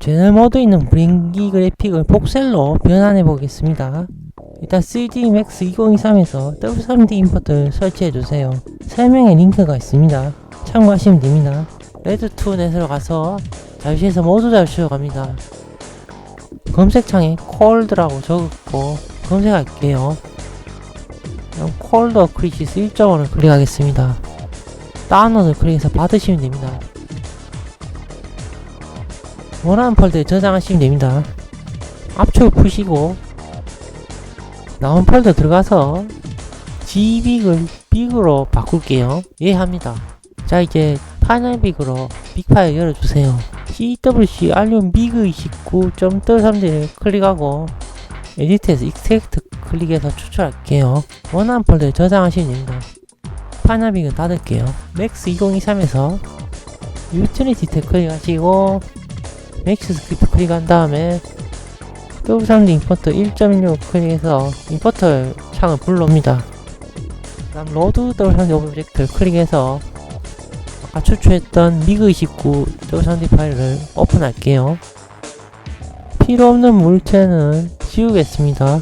제너럴 모드에 있는 브링기 그래픽을 복셀로 변환해 보겠습니다. 일단 3D Max 2023에서 W3D 임포트를 설치해 주세요. 설명에 링크가 있습니다. 참고하시면 됩니다. 레드2 넷으로 가서 자유시에서 모두 자유시로 갑니다. 검색창에 콜드라고 적었고 검색할게요. 그럼 콜드 크리시스 1.5를 클릭하겠습니다. 다운로드 클릭해서 받으시면 됩니다. 원하는 폴더에 저장하시면 됩니다. 압축을 푸시고 나온 폴더 들어가서 Gbig을 빅으로 바꿀게요. 예 합니다. 자 이제 파이널 빅으로 빅 파일 열어주세요. CWC 알륨 비그 29.3D를 클릭하고 에디트에서 익스트랙트 클릭해서 추출할게요. 원하는 폴더에 저장하시면 됩니다. 파이널 빅은 닫을게요. 맥스 2023에서 유티리티 탭 클릭하시고 맥스 스크립트 클릭한 다음에 W3D 임포터 1.16 클릭해서 임포터 창을 불러옵니다. 그다음 로드 W3D 오브젝트를 클릭해서 아까 추출했던 미그29 W3D 파일을 오픈할게요. 필요 없는 물체는 지우겠습니다.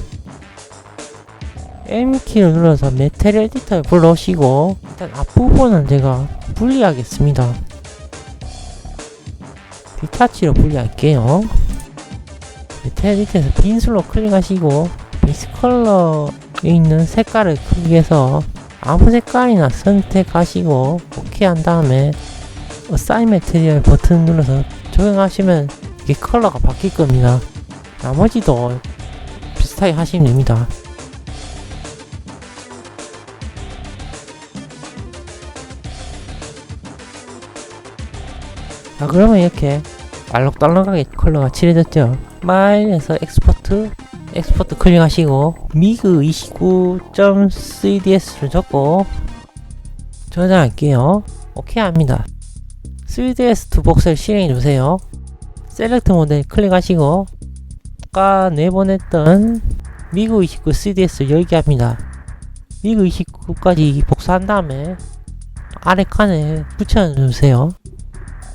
M키를 눌러서 메테리얼 에디터를 불러오시고 일단 앞부분은 제가 분리하겠습니다. 디타치로 분리할게요. 메테리얼 에디터에서 빈술로 클릭하시고 베이스 컬러에 있는 색깔을 클릭해서 아무 색깔이나 선택하시고 오케이 한 다음에 어사인 메테리얼 버튼 눌러서 적용하시면 이게 컬러가 바뀔 겁니다. 나머지도 비슷하게 하시면 됩니다. 자 그러면 이렇게 알록달록하게 컬러가 칠해졌죠? 마일에서 엑스포트 엑스포트 클릭하시고 미그 29.3ds를 적고 저장할게요. 오케이 합니다. 3ds2 복사를 실행해 주세요. 셀렉트 모델 클릭하시고 아까 내보냈던 미그 29 3ds 열기 합니다. 미그 29까지 복사한 다음에 아래 칸에 붙여주세요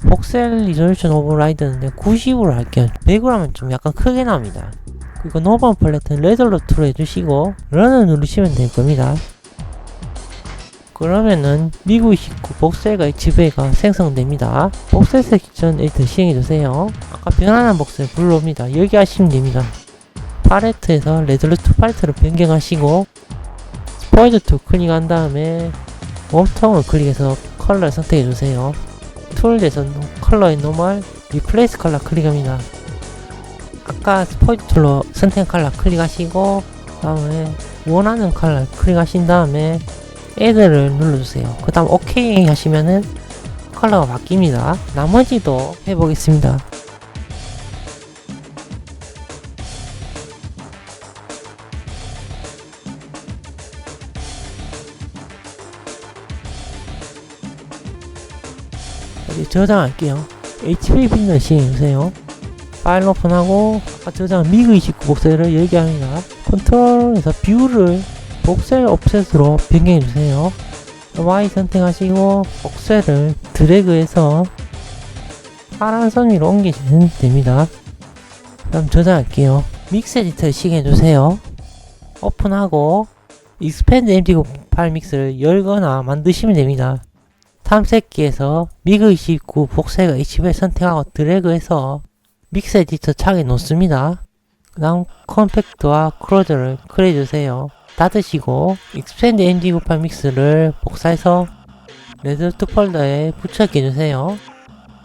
복셀 리졸루션 오버라이드인데 90으로 할게요. 100으로 하면 좀 약간 크게 나옵니다. 그리고 노멀 팔레트는 레드로트로 해주시고 런을 누르시면 될 겁니다. 그러면은 미국 29 복셀과 HV가 생성됩니다. 복셀 섹션 에이트 시행해주세요. 아까 변환한 복셀 불러옵니다. 여기 하시면 됩니다. 팔레트에서 레드로트 팔레트를 변경하시고 스포이드 툴 클릭한 다음에 웜통을 클릭해서 컬러를 선택해주세요 툴에서 컬러의 노멀 리플레이스 컬러 클릭합니다. 아까 스포이트 툴로 선택 컬러 클릭하시고 다음에 원하는 컬러 클릭하신 다음에 애들을 눌러주세요. 그 다음 OK 하시면은 컬러가 바뀝니다. 나머지도 해보겠습니다. 저장할게요. HV 빈을 시행해주세요. 파일 오픈하고 아까 저장 미그 29 복셀을 얘기합니다. 컨트롤에서 뷰를 복셀 옵셋으로 변경해주세요. Y 선택하시고 복셀을 드래그해서 파란 선 위로 옮기시면 됩니다. 그럼 저장할게요. 믹스 에디터를 시행해주세요. 오픈하고 익스펜드 MD 파일 믹스를 열거나 만드시면 됩니다. 탐색기에서 미그 29 복사가 HV를 선택하고 드래그해서 믹스 에디터 창에 놓습니다. 그 다음 컴팩트와 크로저를 클릭해주세요. 닫으시고 익스펜드 MD98 믹스를 복사해서 레드트 폴더에.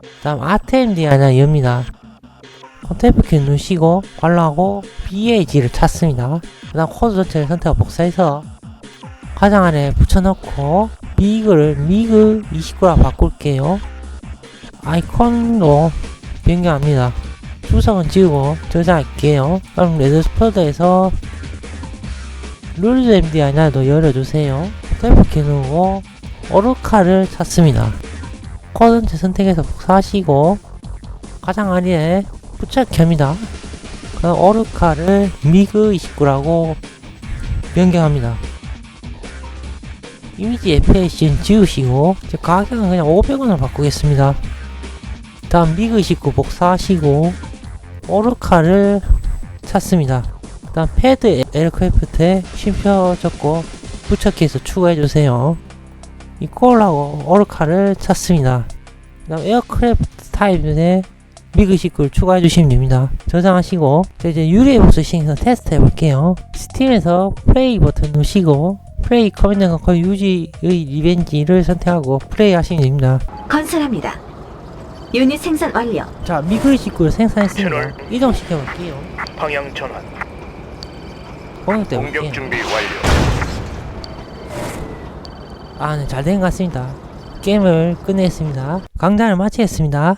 그 다음 아트MD 하나 엽니다. 컨템프 키 누르시고 관로하고 BAG를 찾습니다. 그 다음 코드 전체를 선택하고 복사해서 가장 아래 붙여넣고 미그를 미그 29라 바꿀게요. 아이콘로 변경합니다. 수성은 지우고 저장할게요. 그럼 레드스포더에서 룰즈 MD 하나도 열어주세요. 셀프키 누르고 오르카를 찾습니다. 코드 선택해서 복사하시고 가장 아래에 붙여넣기 합니다. 그럼 오르카를 미그 29라고 변경합니다. 이미지 FAC는 지우시고 제 가격은 그냥 500원으로 바꾸겠습니다. 다음 미그 29 복사하시고 오르카를 찾습니다. 그 다음 패드 에어크래프트에 쉼표 적고 부착해서 추가해주세요. 이 콜하고 오르카를 찾습니다. 그 다음 에어크래프트 타입에 미그시크를 추가해 주시면 됩니다. 저장하시고 자, 이제 보스 시행해서 테스트 해볼게요. 스팀에서 플레이 버튼 누르시고 플레이 커맨드가 거의 유지의 리벤지를 선택하고 플레이 하시면 됩니다. 건설합니다. 유닛 생산 완료. 자 미그시크를 생산했습니다. 채널. 이동시켜볼게요. 방향 전환. 공격 공격 때볼게요 준비 완료. 아, 네, 잘 된 것 같습니다. 게임을 끝냈습니다. 강좌를 마치겠습니다.